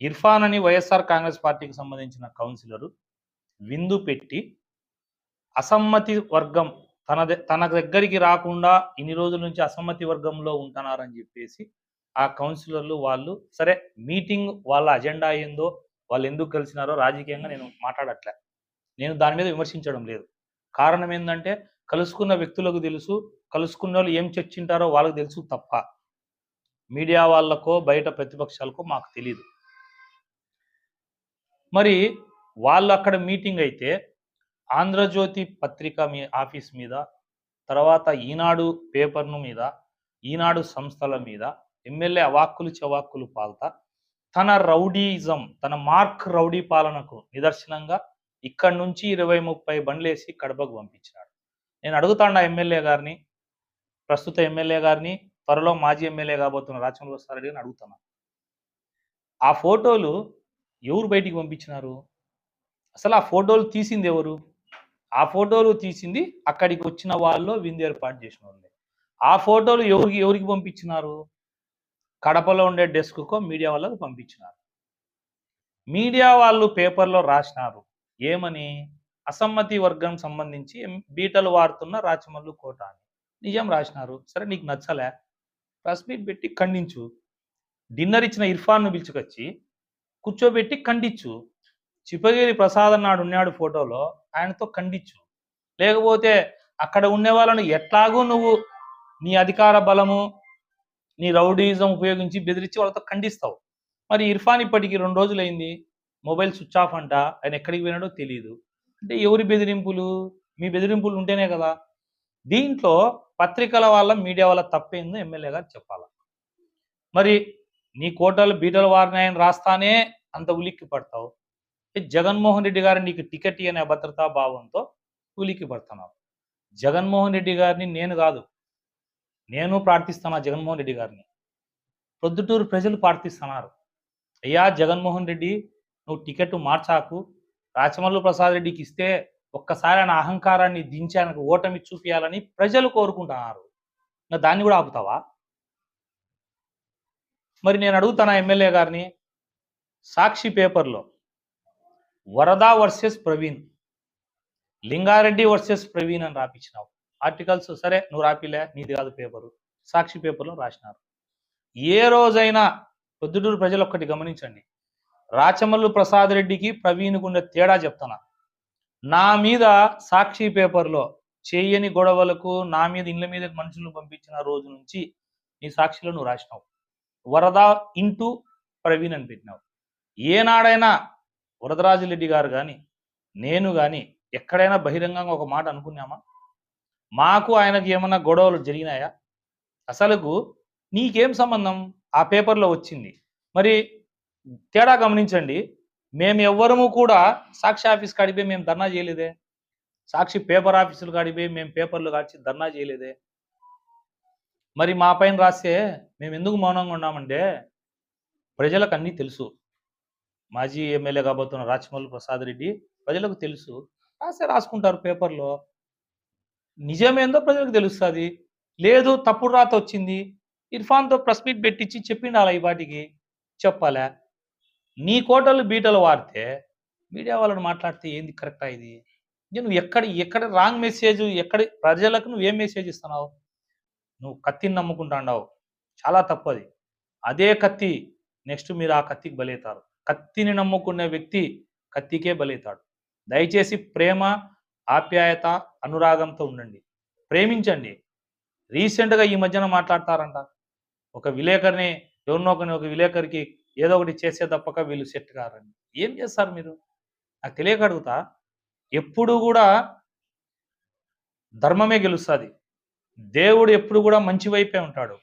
ఇర్ఫాన్ అని వైఎస్ఆర్ కాంగ్రెస్ పార్టీకి సంబంధించిన కౌన్సిలరు విందు పెట్టి అసమ్మతి వర్గం తన తన దగ్గరికి రాకుండా ఇన్ని రోజుల నుంచి అసమ్మతి వర్గంలో ఉంటున్నారని చెప్పేసి ఆ కౌన్సిలర్లు వాళ్ళు సరే మీటింగ్ వాళ్ళ అజెండా ఏందో వాళ్ళు ఎందుకు కలిసినారో రాజకీయంగా నేను మాట్లాడట్లే. నేను దాని మీద విమర్శించడం లేదు. కారణం ఏంటంటే కలుసుకున్న వ్యక్తులకు తెలుసు కలుసుకున్న వాళ్ళు ఏం చర్చింటారో వాళ్ళకి తెలుసు తప్ప. మీడియా వాళ్ళకో బయట ప్రతిపక్షాలకో మాకు తెలియదు మరి వాళ్ళు అక్కడ మీటింగ్ అయితే ఆంధ్రజ్యోతి పత్రిక మీ ఆఫీస్ మీద తర్వాత ఈనాడు పేపర్ను మీద ఈనాడు సంస్థల మీద ఎమ్మెల్యే అవాక్కులు చవాక్కులు పాల్తా తన రౌడీజం తన మార్క్ రౌడీ పాలనకు నిదర్శనంగా ఇక్కడి నుంచి ఇరవై ముప్పై బండ్లేసి కడపకు పంపించినాడు. నేను అడుగుతాండా ఎమ్మెల్యే గారిని ప్రస్తుత ఎమ్మెల్యే గారిని త్వరలో మాజీ ఎమ్మెల్యే కాబోతున్న రాచమల్వసారెడ్డి గారిని అడుగుతున్నాను ఆ ఫోటోలు ఎవరు బయటికి పంపించినారు? అసలు ఆ ఫోటోలు తీసింది ఎవరు? ఆ ఫోటోలు తీసింది అక్కడికి వచ్చిన వాళ్ళు విందు ఏర్పాటు చేసిన వాళ్ళే. ఆ ఫోటోలు ఎవరికి ఎవరికి పంపించినారు? కడపలో ఉండే డెస్క్కో మీడియా వాళ్ళకు పంపించినారు. మీడియా వాళ్ళు పేపర్లో రాసినారు. ఏమని? అసమ్మతి వర్గం సంబంధించి బీటలు వాడుతున్న రాచమల్లు కోట అని. నిజం రాసినారు. సరే నీకు నచ్చలే. ప్రెస్ మీట్ పెట్టి ఖండించు. డిన్నర్ ఇచ్చిన ఇర్ఫాన్ను పిలుచుకొచ్చి కూర్చోబెట్టి ఖండించు. చిప్పగిరి ప్రసాద్ అన్నాడు ఉన్నాడు ఫోటోలో ఆయనతో ఖండించు. లేకపోతే అక్కడ ఉండే వాళ్ళను ఎట్లాగూ నువ్వు నీ అధికార బలము నీ రౌడీజం ఉపయోగించి బెదిరించి వాళ్ళతో ఖండిస్తావు. మరి ఇర్ఫాన్ ఇప్పటికి రెండు రోజులైంది మొబైల్ స్విచ్ ఆఫ్ అంట ఆయన ఎక్కడికి పోయినాడో తెలియదు అంటే ఎవరి బెదిరింపులు? మీ బెదిరింపులు ఉంటేనే కదా. దీంట్లో పత్రికల వాళ్ళ మీడియా వాళ్ళ తప్పేందో ఎమ్మెల్యే గారు చెప్పాలి. మరి నీ కోటలు బీటలు వారిని ఆయన రాస్తానే అంత ఉలిక్కి పడతావు. జగన్మోహన్ రెడ్డి గారు నీకు టికెట్ అనే భద్రతా భావంతో ఉలిక్కి పడుతున్నావు. జగన్మోహన్ రెడ్డి గారిని నేను కాదు. నేను ప్రార్థిస్తున్నా జగన్మోహన్ రెడ్డి గారిని. ప్రొద్దుటూరు ప్రజలు ప్రార్థిస్తున్నారు. అయ్యా జగన్మోహన్ రెడ్డి నువ్వు టికెట్ మార్చాకు. రాచమల్లు ప్రసాద్ రెడ్డికి ఇస్తే ఒక్కసారి ఆయన అహంకారాన్ని దించి ఆయనకు ఓటమి చూపించాలని ప్రజలు కోరుకుంటున్నారు. ఇంకా దాన్ని కూడా ఆపుతావా? మరి నేను అడుగుతానా ఎమ్మెల్యే గారిని? సాక్షి పేపర్లో వరద వర్సెస్ ప్రవీణ్ లింగారెడ్డి వర్సెస్ ప్రవీణ్ అని రాపించినావు ఆర్టికల్స్ సరే నువ్వు రాపిలే నీది కాదు పేపరు. సాక్షి పేపర్లో రాసినారు. ఏ రోజైనా పొద్దుటూరు ప్రజలు ఒక్కటి గమనించండి. రాచమల్లు ప్రసాద్ రెడ్డికి ప్రవీణ్కు ఉండే తేడా చెప్తున్నా. నా మీద సాక్షి పేపర్లో చేయని గొడవలకు నా మీద ఇళ్ళ మీద మనుషులను పంపించిన రోజు నుంచి నీ సాక్షిలో నువ్వు రాసినావు. వరద ఇంటూ ప్రవీణ్ అని పెట్టినావు. ఏనాడైనా వరదరాజిరెడ్డి గారు కానీ నేను కానీ ఎక్కడైనా బహిరంగంగా ఒక మాట అనుకున్నామా? మాకు ఆయనకి ఏమన్నా గొడవలు జరిగినాయా? అసలుకు నీకేం సంబంధం? ఆ పేపర్లో వచ్చింది. మరి తేడా గమనించండి. మేము ఎవ్వరము కూడా సాక్షి ఆఫీస్ కాడిపోయి మేము ధర్నా చేయలేదే. సాక్షి పేపర్ ఆఫీసులు కాడిపోయి మేము పేపర్లు కాల్చి ధర్నా చేయలేదే. మరి మా పైన రాస్తే మేము ఎందుకు మౌనంగా ఉన్నామంటే ప్రజలకు అన్నీ తెలుసు. మాజీ ఎమ్మెల్యే కాబోతున్న రాచమల్లు ప్రసాద్ రెడ్డి ప్రజలకు తెలుసు. రాస్తే రాసుకుంటారు పేపర్లో. నిజమేందో ప్రజలకు తెలుస్తుంది. లేదు తప్పుడు రాత వచ్చింది. ఇర్ఫాన్తో ప్రెస్ మీట్ పెట్టించి చెప్పిండాలి ఈ వాటికి? చెప్పాలా? నీ కోటలు బీటలు వాడితే మీడియా వాళ్ళని మాట్లాడితే ఏంది కరెక్టా ఇది? నువ్వు ఎక్కడ ఎక్కడ రాంగ్ మెసేజ్ ఎక్కడ ప్రజలకు నువ్వు ఏం మెసేజ్ ఇస్తున్నావు? నువ్వు కత్తిని నమ్ముకుంటాండావు. చాలా తప్పది అదే. కత్తి నెక్స్ట్ మీరు ఆ కత్తికి బలవుతారు కత్తిని నమ్ముకునే వ్యక్తి కత్తికే బలైతాడు. దయచేసి ప్రేమ ఆప్యాయత అనురాగంతో ఉండండి. ప్రేమించండి. రీసెంట్గా ఈ మధ్యన మాట్లాడతారంట. ఒక విలేకరిని ఎవరినో ఒక విలేకరికి ఏదో ఒకటి చేసే తప్పక వీళ్ళు సెట్ కారండి. ఏం చేస్తారు మీరు? నాకు తెలియక అడుగుతా. ఎప్పుడు కూడా ధర్మమే గెలుస్తుంది. దేవుడు ఎప్పుడు కూడా మంచి వైపే ఉంటాడు.